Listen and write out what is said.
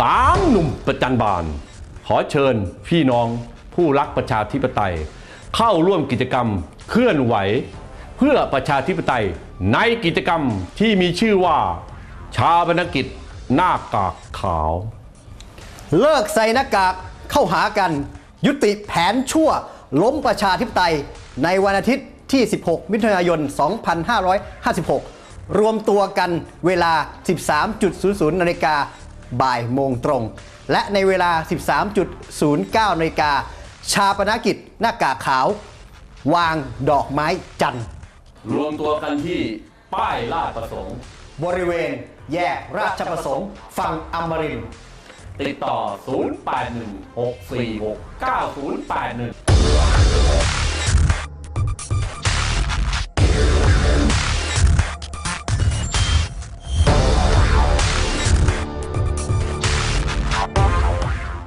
สามหนุ่มประจันบาน ขอเชิญพี่น้องผู้รักประชาธิปไตย เข้าร่วมกิจกรรมเคลื่อนไหว เพื่อประชาธิปไตยในกิจกรรมที่มีชื่อว่า ชาบนกิจหน้ากากขาว เลิกใส่หน้ากากเข้าหากัน ยุติแผนชั่ว ล้มประชาธิปไตย ในวันอาทิตย์ที่ 16 มิถุนายน 2556 รวมตัวกันเวลา 13.00 นาฬิกา บ่ายโมงตรง และในเวลา 13.09นาฬิกาชาปนกิจหน้ากากขาว วางดอกไม้จันทร์ รวมตัวกันที่ป้ายลาดประสงค์ บริเวณแยกราชประสงค์ฝั่งอมรินทร์ติดต่อ 081 646 9081